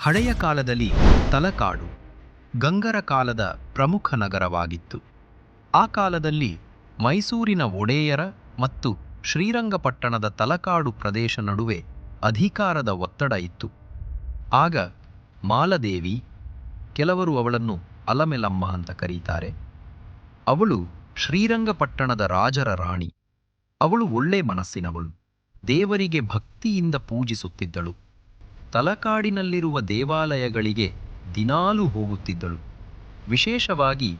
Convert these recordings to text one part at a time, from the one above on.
ಹಳೆಯ ಕಾಲದಲ್ಲಿ ತಲಕಾಡು ಗಂಗರ ಕಾಲದ ಪ್ರಮುಖ ನಗರವಾಗಿತ್ತು. ಆ ಕಾಲದಲ್ಲಿ ಮೈಸೂರಿನ ಒಡೆಯರ ಮತ್ತು ಶ್ರೀರಂಗಪಟ್ಟಣದ ತಲಕಾಡು ಪ್ರದೇಶ ನಡುವೆ ಅಧಿಕಾರದ ಒತ್ತಡ ಇತ್ತು. ಆಗ ಮಾಲದೇವಿ ಕೆಲವರು ಅವಳನ್ನು ಅಲಮೆಲಮ್ಮ ಅಂತ ಕರೀತಾರೆ. ಅವಳು ಶ್ರೀರಂಗಪಟ್ಟಣದ ರಾಜರ ರಾಣಿ. ಅವಳು ಒಳ್ಳೆ ಮನಸ್ಸಿನವಳು. ದೇವರಿಗೆ ಭಕ್ತಿಯಿಂದ ಪೂಜಿಸುತ್ತಿದ್ದಳು. ತಲಕಾಡಿನಲ್ಲಿರುವ ದೇವಾಲಯಗಳಿಗೆ ದಿನಾಲೂ ಹೋಗುತ್ತಿದ್ದಳು. ವಿಶೇಷವಾಗಿ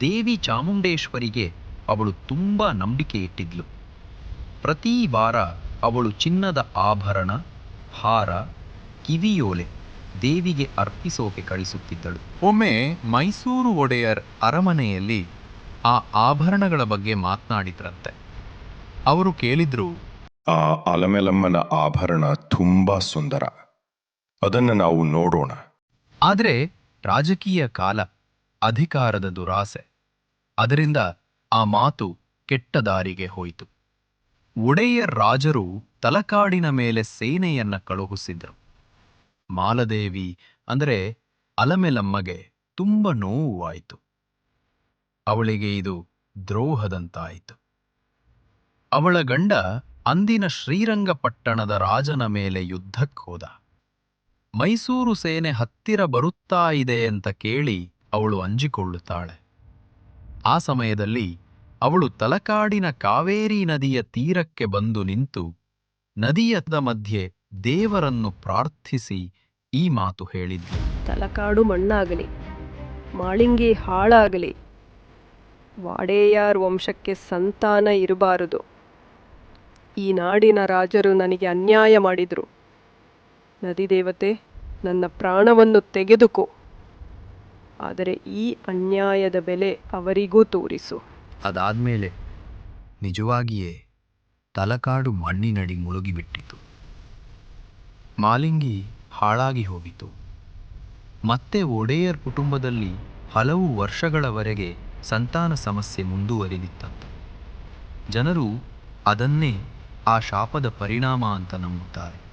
ದೇವಿ ಚಾಮುಂಡೇಶ್ವರಿಗೆ ಅವಳು ತುಂಬ ನಂಬಿಕೆ ಇಟ್ಟಿದ್ಲು ಪ್ರತಿ ವಾರ ಅವಳು ಚಿನ್ನದ ಆಭರಣ, ಹಾರ, ಕಿವಿಯೋಲೆ ದೇವಿಗೆ ಅರ್ಪಿಸೋಕೆ ಕಳಿಸುತ್ತಿದ್ದಳು. ಒಮ್ಮೆ ಮೈಸೂರು ಒಡೆಯರ್ ಅರಮನೆಯಲ್ಲಿ ಆ ಆಭರಣಗಳ ಬಗ್ಗೆ ಮಾತನಾಡಿದ್ರಂತೆ. ಅವರು ಕೇಳಿದ್ರು, ಆ ಅಲಮೆಲಮ್ಮನ ಆಭರಣ ತುಂಬಾ ಸುಂದರ. ಅದನ್ನು ನಾವು ನೋಡೋಣ. ಆದರೆ ರಾಜಕೀಯ ಕಾಲ ಅಧಿಕಾರದ ದುರಾಸೆ. ಅದರಿಂದ ಆ ಮಾತು ಕೆಟ್ಟ ದಾರಿಗೆ ಹೋಯಿತು. ಒಡೆಯರ್ ರಾಜರು ತಲಕಾಡಿನ ಮೇಲೆ ಸೇನೆಯನ್ನ ಕಳುಹಿಸಿದ್ರು. ಮಾಲದೇವಿ ಅಂದರೆ ಅಲಮೆಲಮ್ಮಗೆ ತುಂಬ ನೋವಾಯಿತು. ಅವಳಿಗೆ ಇದು ದ್ರೋಹದಂತಾಯಿತು. ಅವಳ ಗಂಡ ಅಂದಿನ ಶ್ರೀರಂಗಪಟ್ಟಣದ ರಾಜನ ಮೇಲೆ ಯುದ್ಧಕ್ಕೋದ. ಮೈಸೂರು ಸೇನೆ ಹತ್ತಿರ ಬರುತ್ತಾ ಇದೆ ಅಂತ ಕೇಳಿ ಅವಳು ಅಂಜಿಕೊಳ್ಳುತ್ತಾಳೆ. ಆ ಸಮಯದಲ್ಲಿ ಅವಳು ತಲಕಾಡಿನ ಕಾವೇರಿ ನದಿಯ ತೀರಕ್ಕೆ ಬಂದು ನಿಂತು ನದಿಯದ ಮಧ್ಯೆ ದೇವರನ್ನು ಪ್ರಾರ್ಥಿಸಿ ಈ ಮಾತು ಹೇಳಿದ್ಲು. ತಲಕಾಡು ಮಣ್ಣಾಗಲಿ, ಮಾಳಿಂಗಿ ಹಾಳಾಗಲಿ, ವಾಡೇಯಾರ್ ವಂಶಕ್ಕೆ ಸಂತಾನ ಇರಬಾರದು. ಈ ನಾಡಿನ ರಾಜರು ನನಗೆ ಅನ್ಯಾಯ ಮಾಡಿದರು. ನದಿದೇವತೆ ನನ್ನ ಪ್ರಾಣವನ್ನು ತೆಗೆದುಕೋ. ಆದರೆ ಈ ಅನ್ಯಾಯದ ಬೆಲೆ ಅವರಿಗೂ ತೋರಿಸು. ಅದಾದ್ಮೇಲೆ ನಿಜವಾಗಿಯೇ ತಲಕಾಡು ಮಣ್ಣಿನಡಿ ಮುಳುಗಿಬಿಟ್ಟಿತು. ಮಾಲಿಂಗಿ ಹಾಳಾಗಿ ಹೋಗಿತು ಮತ್ತೆ ಒಡೆಯರ್ ಕುಟುಂಬದಲ್ಲಿ ಹಲವು ವರ್ಷಗಳವರೆಗೆ ಸಂತಾನ ಸಮಸ್ಯೆ ಮುಂದುವರಿದಿತ್ತಂತೆ. ಜನರು ಅದನ್ನೇ ಆ ಶಾಪದ ಪರಿಣಾಮ ಅಂತ ನಂಬುತ್ತಾರೆ.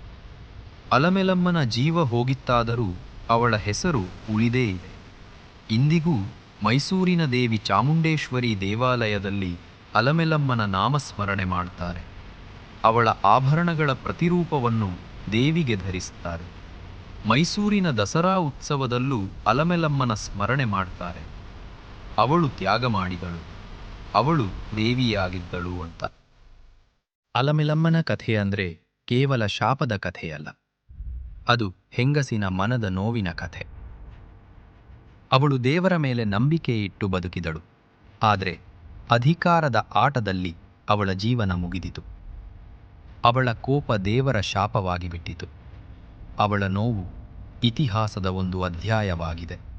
ಅಲಮೆಲಮ್ಮನ ಜೀವ ಹೋಗಿತ್ತಾದರೂ ಅವಳ ಹೆಸರು ಉಳಿದೇ ಇದೆ. ಇಂದಿಗೂ ಮೈಸೂರಿನ ದೇವಿ ಚಾಮುಂಡೇಶ್ವರಿ ದೇವಾಲಯದಲ್ಲಿ ಅಲಮೆಲಮ್ಮನ ನಾಮಸ್ಮರಣೆ ಮಾಡ್ತಾರೆ. ಅವಳ ಆಭರಣಗಳ ಪ್ರತಿರೂಪವನ್ನು ದೇವಿಗೆ ಧರಿಸುತ್ತಾರೆ ಮೈಸೂರಿನ ದಸರಾ ಉತ್ಸವದಲ್ಲೂ ಅಲಮೆಲಮ್ಮನ ಸ್ಮರಣೆ ಮಾಡ್ತಾರೆ. ಅವಳು ತ್ಯಾಗ ಮಾಡಿದಳು ಅವಳು ದೇವಿಯಾಗಿದ್ದಳು ಅಂತ. ಅಲಮೆಲಮ್ಮನ ಕಥೆ ಅಂದರೆ ಕೇವಲ ಶಾಪದ ಕಥೆಯಲ್ಲ. ಅದು ಹೆಂಗಸಿನ ಮನದ ನೋವಿನ ಕಥೆ. ಅವಳು ದೇವರ ಮೇಲೆ ನಂಬಿಕೆ ಇಟ್ಟು ಬದುಕಿದಳು. ಆದರೆ ಅಧಿಕಾರದ ಆಟದಲ್ಲಿ ಅವಳ ಜೀವನ ಮುಗಿದಿತು. ಅವಳ ಕೋಪ ದೇವರ ಶಾಪವಾಗಿ ಬಿಟ್ಟಿತು. ಅವಳ ನೋವು ಇತಿಹಾಸದ ಒಂದು ಅಧ್ಯಾಯವಾಗಿದೆ.